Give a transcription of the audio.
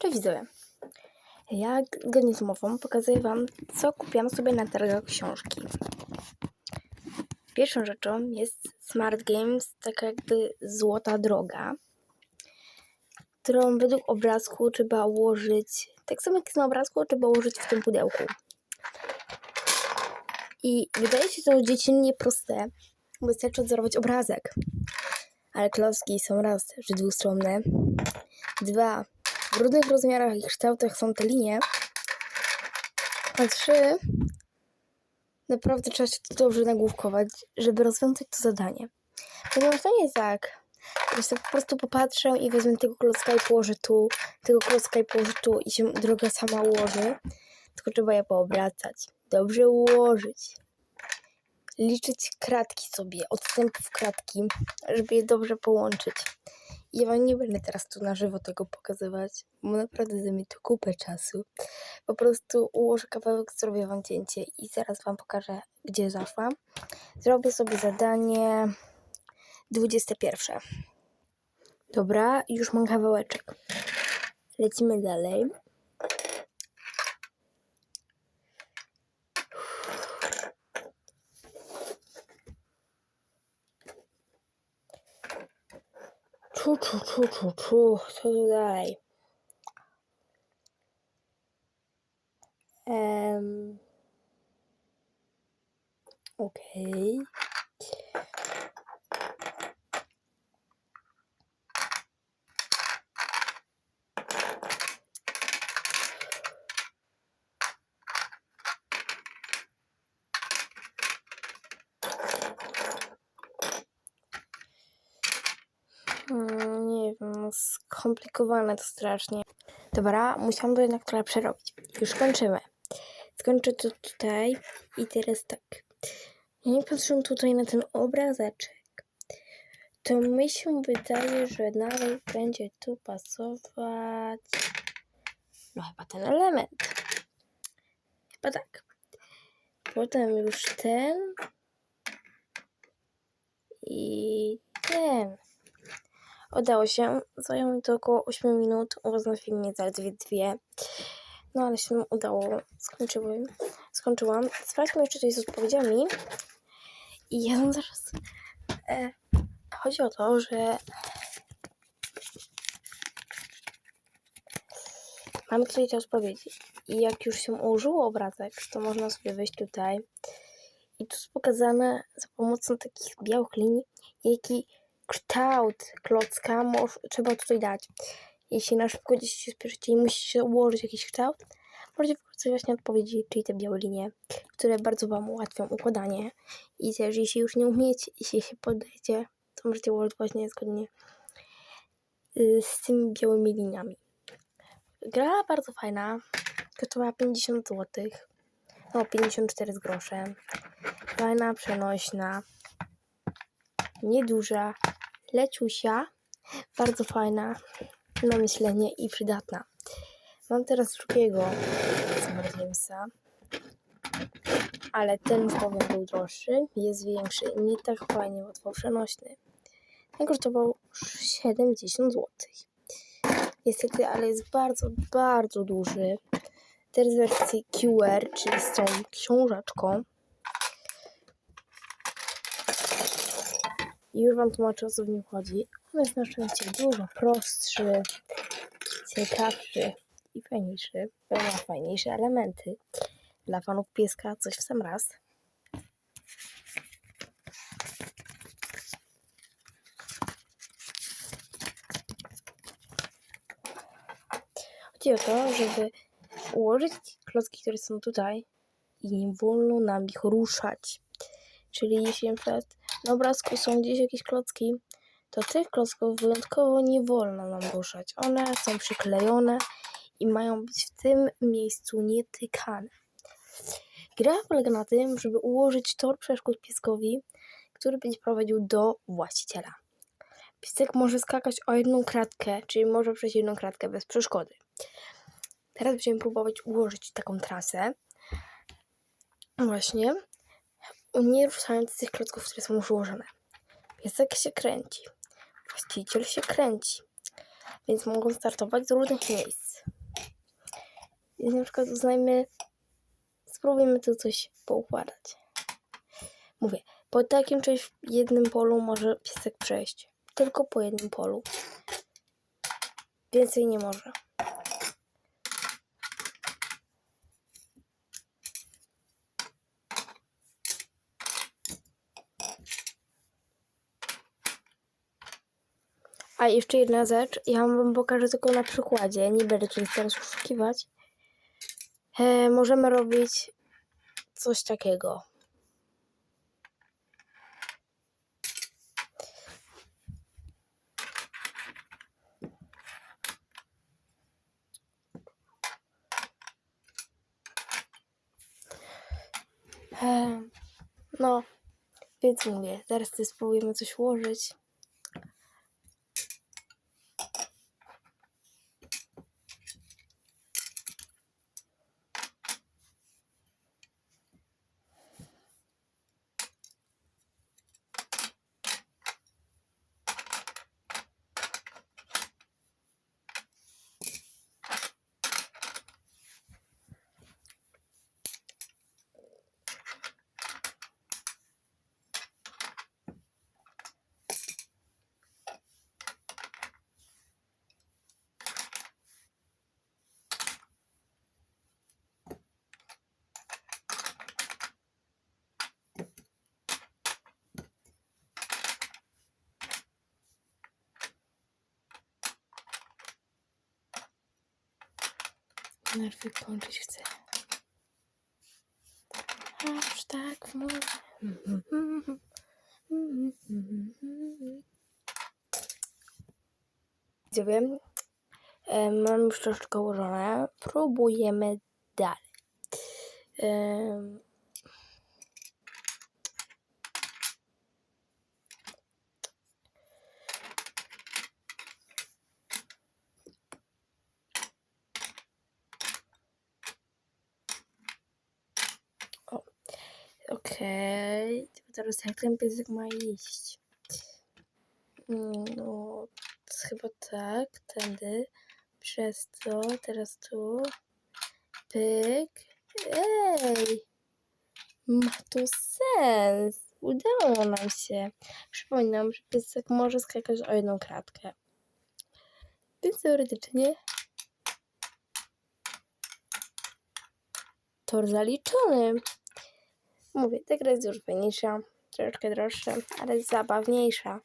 Cześć widzowie. Ja zgodnie z umową pokazuję Wam, co kupiłam sobie na targach książki. Pierwszą rzeczą jest Smart Games, taka jakby złota droga, którą według obrazku trzeba ułożyć, tak samo jak na obrazku, trzeba ułożyć w tym pudełku. I wydaje się to dziecinnie proste, wystarczy odzorować obrazek. Ale klocki są raz, że dwustronne, dwa, w różnych rozmiarach i kształtach są te linie. A trzy, naprawdę trzeba się to dobrze nagłówkować, żeby rozwiązać to zadanie. Ponieważ to nie jest tak, że sobie po prostu popatrzę i wezmę tego klocka i położę tu, tego klocka i położę tu i się droga sama ułoży. Tylko trzeba je poobracać, dobrze ułożyć, liczyć kratki sobie, odstępów kratki, żeby je dobrze połączyć. Ja wam nie będę teraz tu na żywo tego pokazywać, bo naprawdę zajmie to kupę czasu. Po prostu ułożę kawałek, zrobię wam cięcie i zaraz wam pokażę, gdzie zaszłam. Zrobię sobie zadanie 21. Dobra, już mam kawałeczek. Lecimy dalej. Czu, czu, czu, czu, czu. Co tu dalej? Um, Okej. Skomplikowane to strasznie. Dobra, musiałam to jednak trochę przerobić. Już kończymy. Skończę to tutaj i teraz tak. Nie patrzę tutaj na ten obrazeczek. To mi się wydaje, że dalej będzie tu pasować. No chyba ten element. Chyba tak. Potem już ten. I ten. Udało się. Zajęło mi to około 8 minut. U filmie zaledwie dwie. No ale się udało. Skończyłem. Skończyłam. Sprawdźmy jeszcze coś z odpowiedziami. I ja zaraz... E, chodzi o to, że... Mamy tutaj te odpowiedzi. I jak już się ułożyło obrazek, to można sobie wejść tutaj. I tu jest pokazane za pomocą takich białych linii, jaki kształt klocka trzeba tutaj dać. Jeśli na szybko gdzieś się spieszycie i musicie ułożyć jakiś kształt, możecie wykorzystać właśnie odpowiedzi, czyli te białe linie, które bardzo Wam ułatwią układanie. I też jeśli już nie umiecie, jeśli się poddajecie, to możecie ułożyć właśnie zgodnie y, z tymi białymi liniami. Gra bardzo fajna, kosztowała 50 zł, no 54 z groszem. Fajna, przenośna, nieduża, leciusia, bardzo fajna na myślenie i przydatna. Mam teraz drugiego Smart Gamesa, ale ten już powiem był droższy, jest większy i nie tak fajnie łatwo przenośny. Ten kosztował 70 zł. Niestety, ale jest bardzo, bardzo duży. Teraz wersji QR, czyli z tą książeczką. I już Wam tłumaczę, o co w nim chodzi. On jest na szczęście dużo prostszy, ciekawszy i fajniejszy. Ma fajniejsze elementy. Dla fanów pieska coś w sam raz. Chodzi o to, żeby ułożyć klocki, które są tutaj i nie wolno nam ich ruszać. Czyli jeśli na przykład na obrazku są gdzieś jakieś klocki, to tych klocków wyjątkowo nie wolno nam ruszać. One są przyklejone i mają być w tym miejscu nietykane. Gra polega na tym, żeby ułożyć tor przeszkód pieskowi, który będzie prowadził do właściciela. Piesek może skakać o jedną kratkę, czyli może przejść jedną kratkę bez przeszkody. Teraz będziemy próbować ułożyć taką trasę. Właśnie nie ruszając tych klocków, które są już ułożone. Piesek się kręci. Właściciel się kręci. więc mogą startować z różnych miejsc. Więc na przykład uznajmy, spróbujemy tu coś poukładać. Mówię, po takim czymś jednym polu może piesek przejść. Tylko po jednym polu. Więcej nie może. A jeszcze jedna rzecz, ja wam pokażę tylko na przykładzie, nie będę tutaj teraz oszukiwać. E, możemy robić coś takiego. E, no, więc mówię, tutaj spróbujemy coś ułożyć. Nerwy kończyć chcę. Aż tak mówię. Widzowie, mam już troszeczkę ułożone. Próbujemy dalej. Okej, tylko teraz jak ten piesek ma iść? Mm, No, chyba tak, tędy, przez to, teraz tu, pyk, ej, ma to sens, udało nam się. Przypominam, że piesek może skakać o jedną kratkę, więc teoretycznie tor zaliczony. Mówię, ta gra jest już fajniejsza, troszeczkę droższa, ale zabawniejsza.